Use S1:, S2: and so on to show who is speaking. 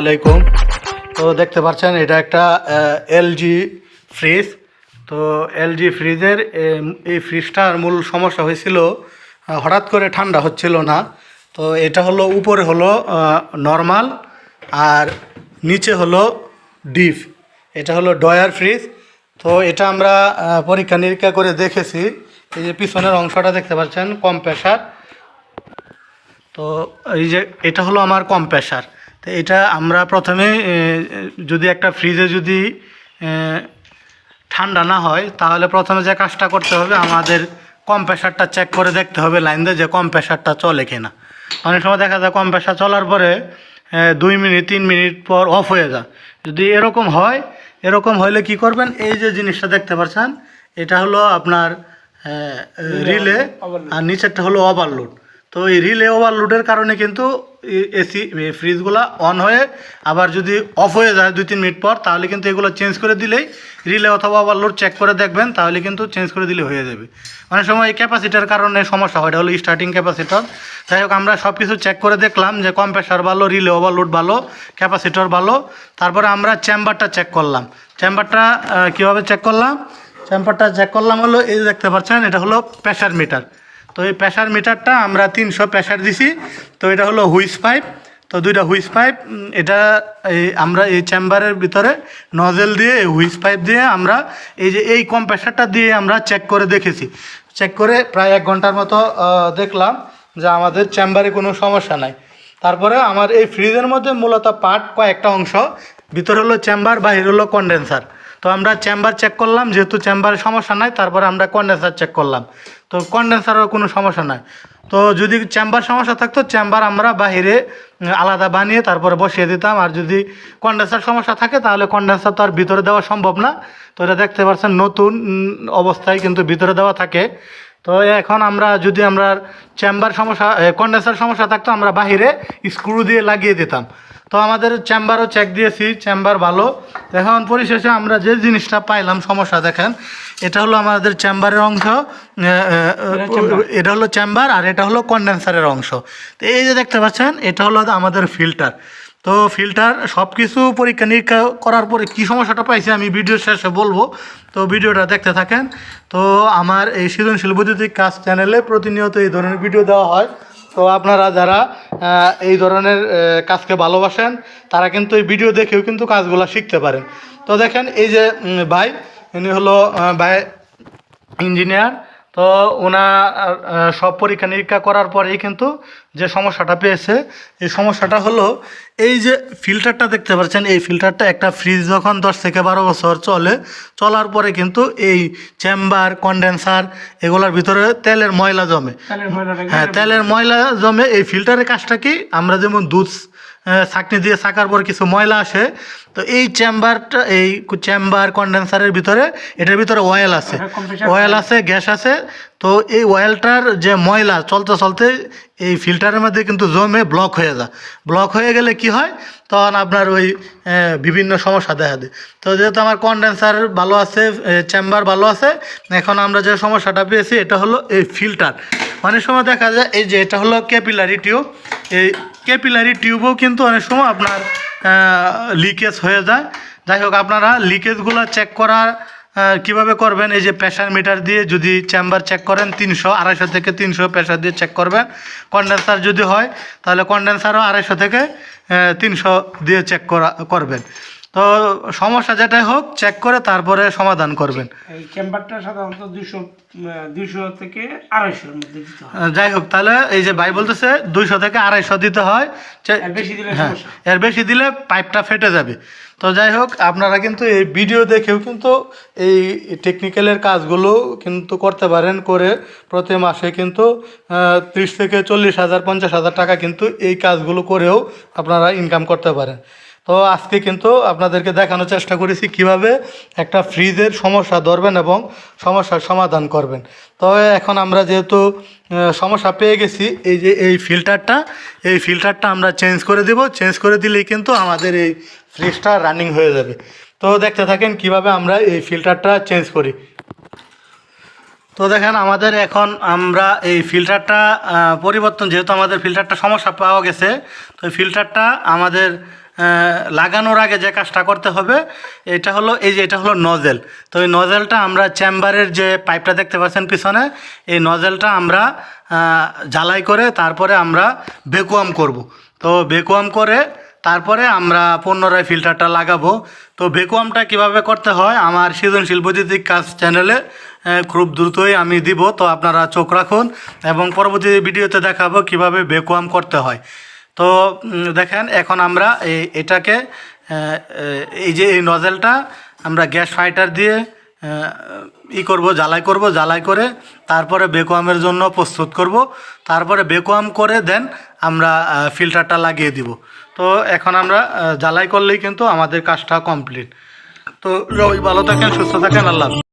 S1: আলাইকুম। তো দেখতে পাচ্ছেন, এটা একটা এলজি ফ্রিজ। তো এলজি ফ্রিজের এই ফ্রিজটার মূল সমস্যা হয়েছিল হঠাৎ করে ঠান্ডা হচ্ছিল না। তো এটা হলো, উপরে হলো নর্মাল, আর নিচে হলো ডিপ। এটা হলো ডয়ার ফ্রিজ। তো এটা আমরা পরীক্ষা নিরীক্ষা করে দেখেছি। এই যে পিছনের অংশটা দেখতে পাচ্ছেন কম প্রেশার তো এই যে, এটা হলো আমার কম প্রেশার তো এটা আমরা প্রথমে যদি একটা ফ্রিজে যদি ঠান্ডা না হয় তাহলে প্রথমে যে কাজটা করতে হবে আমাদের কম প্রেশারটা চেক করে দেখতে হবে লাইন দিয়ে যে কম প্রেশারটা চলে কিনা। অনেক সময় দেখা যায় কম প্রেশার চলার পরে দুই মিনিট তিন মিনিট পর অফ হয়ে যায়। যদি এরকম হয় এরকম হলে কি করবেন? এই যে জিনিসটা দেখতে পাচ্ছেন এটা হলো আপনার রিলে আর নিচেরটা হলো ওভারলোড তো এই রিলে ওভারলোডের কারণে কিন্তু এসি ফ্রিজগুলো অন হয়ে আবার যদি অফ হয়ে যায় দুই তিন মিনিট পর, তাহলে কিন্তু এগুলো চেঞ্জ করে দিলেই রিলে অথবা ওভারলোড চেক করে দেখবেন, তাহলে কিন্তু চেঞ্জ করে দিলে হয়ে যাবে। অনেক সময় এই ক্যাপাসিটার কারণে সমস্যা হয়, এটা হলো স্টার্টিং ক্যাপাসিটর যাই হোক, আমরা সব কিছু চেক করে দেখলাম যে কম্প্রেসার ভালো, রিলে ওভারলোড ভালো ক্যাপাসিটর ভালো। তারপরে আমরা চেম্বারটা চেক করলাম। চেম্বারটা কীভাবে চেক করলাম? চেম্বারটা চেক করলাম হলো এই দেখতে পাচ্ছেন, এটা হলো প্রেশার মিটার তো এই প্রেশার মিটারটা আমরা তিনশো প্রেশার দিছি। তো এটা হলো হুইস পাইপ তো দুইটা হুইস পাইপ এটা এই আমরা এই চেম্বারের ভিতরে নজেল দিয়ে, এই হুইস পাইপ দিয়ে আমরা এই যে এই কম প্রেশারটা দিয়ে আমরা চেক করে দেখেছি। চেক করে প্রায় এক ঘণ্টার মতো দেখলাম যে আমাদের চেম্বারে কোনো সমস্যা নাই। তারপরে আমার এই ফ্রিজের মধ্যে মূলত পার্ট কয়েকটা অংশ, ভিতরে হলো চেম্বার বাহির হলো কন্ডেন্সার তো আমরা চেম্বার চেক করলাম, যেহেতু চেম্বারে সমস্যা নাই, তারপরে আমরা কন্ডেন্সার চেক করলাম। তো কন্ডেন্সারও কোনো সমস্যা নাই। তো যদি চেম্বার সমস্যা থাকতো চেম্বার আমরা বাহিরে আলাদা বানিয়ে তারপরে বসিয়ে দিতাম। আর যদি কন্ডেন্সার সমস্যা থাকে, তাহলে কন্ডেন্সার তো আর ভিতরে দেওয়া সম্ভব না। তো এটা দেখতে পাচ্ছেন, নতুন অবস্থায় কিন্তু ভিতরে দেওয়া থাকে। তো এখন আমরা, যদি আমরা চেম্বার সমস্যা কন্ডেন্সার সমস্যা থাকতো, আমরা বাহিরে স্ক্রু দিয়ে লাগিয়ে দিতাম। তো আমাদের চেম্বারও চেক দিয়েছি চেম্বার ভালো। এখন পরিশেষে আমরা যে জিনিসটা পাইলাম সমস্যা দেখেন এটা হলো আমাদের চেম্বারের অংশ এটা হলো চেম্বার আর এটা হলো কন্ডেন্সারের অংশ। তো এই যে দেখতে পাচ্ছেন এটা হলো আমাদের ফিল্টার তো ফিল্টার সব কিছু পরীক্ষা নিরীক্ষা করার পরে কী সমস্যাটা পাইছি আমি ভিডিও শেষে বলব। তো ভিডিওটা দেখতে থাকেন। তো আমার এই সৃজনশীল বৈদ্যুতিক কাজ চ্যানেলে প্রতিনিয়ত এই ধরনের ভিডিও দেওয়া হয়। তো আপনারা যারা এই ধরনের কাজকে ভালোবাসেন, তারা কিন্তু এই ভিডিও দেখেও কিন্তু কাজগুলো শিখতে পারেন। তো দেখেন, এই যে ভাই, ইনি হলো ভাই ইঞ্জিনিয়ার। তো ওনার সব পরীক্ষা নিরীক্ষা করার পরেই কিন্তু যে সমস্যাটা পেয়েছে এই সমস্যাটা হলো এই যে ফিল্টারটা দেখতে পাচ্ছেন এই ফিল্টারটা একটা ফ্রিজ যখন দশ থেকে বারো বছর চলে চলার পরে কিন্তু এই চেম্বার কন্ডেন্সার এগুলোর ভিতরে তেলের ময়লা জমে। হ্যাঁ তেলের ময়লা জমে এই ফিল্টারের কাজটা কি? আমরা যেমন দুধ ছাঁকনি দিয়ে ছাকার পর কিছু ময়লা আসে তো এই চেম্বারটা এই চেম্বার কন্ডেন্সারের ভিতরে এটার ভিতরে অয়েল আছে। অয়েল আছে গ্যাস আছে তো এই অয়েলটার যে ময়লা চলতে চলতে এই ফিল্টারের মধ্যে কিন্তু জমে ব্লক হয়ে যায়। ব্লক হয়ে গেলে কি হয়? তখন আপনার ওই বিভিন্ন সমস্যা দেখা দেয়। তো যেহেতু আমার কন্ডেন্সার ভালো আছে চেম্বার ভালো আছে এখন আমরা যে সমস্যাটা পেয়েছি এটা হলো এই ফিল্টার অনেক সময় দেখা যায় এই যে এটা হলো ক্যাপিলারি টিউব এই ক্যাপিলারি টিউবও কিন্তু অনেক সময় আপনার লিকেজ হয়ে যায়। যাই হোক আপনারা লিকেজগুলো চেক করা আহ, কীভাবে করবেন? এই যে প্রেশার মিটার দিয়ে যদি চেম্বার চেক করেন, তিনশো, আড়াইশো থেকে তিনশো প্রেশার দিয়ে চেক করবেন। কন্ডেন্সার যদি হয়, তাহলে কন্ডেন্সারও আড়াইশো থেকে তিনশো দিয়ে চেক করা, করবেন। তো সমস্যা যেটাই হোক চেক করে তারপরে সমাধান করবেন।
S2: এই চেম্বারটা সাধারণত দুশো দুশো থেকে আড়াইশোর মধ্যে দিতে হয়।
S1: যাই হোক তাহলে এই যে ভাই বলতেছে দুইশো থেকে আড়াইশো দিতে হয়।
S2: বেশি দিলে
S1: হ্যাঁ এর বেশি দিলে পাইপটা ফেটে যাবে। তো যাই হোক আপনারা কিন্তু এই ভিডিও দেখেও কিন্তু এই টেকনিক্যালের কাজগুলো কিন্তু করতে পারেন করে প্রতি মাসে কিন্তু ত্রিশ থেকে চল্লিশ হাজার পঞ্চাশ হাজার টাকা কিন্তু এই কাজগুলো করেও আপনারা ইনকাম করতে পারেন। তো আজকে কিন্তু আপনাদেরকে দেখানোর চেষ্টা করেছি কীভাবে একটা ফ্রিজের সমস্যা ধরবেন এবং সমস্যার সমাধান করবেন। তো এখন আমরা যেহেতু সমস্যা পেয়ে গেছি, এই যে এই ফিল্টারটা এই ফিল্টারটা আমরা চেঞ্জ করে দিব। চেঞ্জ করে দিলেই কিন্তু আমাদের এই ফ্রিজটা রানিং হয়ে যাবে। তো দেখতে থাকেন কীভাবে আমরা এই ফিল্টারটা চেঞ্জ করি। তো দেখেন আমাদের এখন আমরা এই ফিল্টারটা পরিবর্তন, যেহেতু আমাদের ফিল্টারটা সমস্যা পাওয়া গেছে, তো ফিল্টারটা আমাদের লাগানোর আগে যে কাজটা করতে হবে, এটা হলো এই যে এটা হলো নজেল তো এই নজেলটা আমরা চেম্বারের যে পাইপটা দেখতে পাচ্ছেন পিছনে, এই নজেলটা আমরা জ্বালাই করে তারপরে আমরা ভেকুয়াম করব। তো ভেকুয়াম করে তারপরে আমরা পুনরায় ফিল্টারটা লাগাবো। তো ভেকুয়ামটা কীভাবে করতে হয়, আমার সৃজনশীল বৈদ্যুতিক কাজ চ্যানেলে খুব দ্রুতই আমি দিব। তো আপনারা চোখ রাখুন এবং পরবর্তী ভিডিওতে দেখাবো কীভাবে ভেকুয়াম করতে হয়। তো দেখেন, এখন আমরা এই এটাকে এই যে এই নজেলটা আমরা গ্যাস ফাইটার দিয়ে ই করব, জ্বালাই করব, জ্বালাই করে তারপরে বেকোয়ামের জন্য প্রস্তুত করব। তারপরে বেকোয়াম করে দেন আমরা ফিল্টারটা লাগিয়ে দিব। তো, এখন আমরা জ্বালাই করলেই কিন্তু আমাদের কাজটা কমপ্লিট তো, রবি, ভালো থাকেন, সুস্থ থাকেন, আল্লাহ।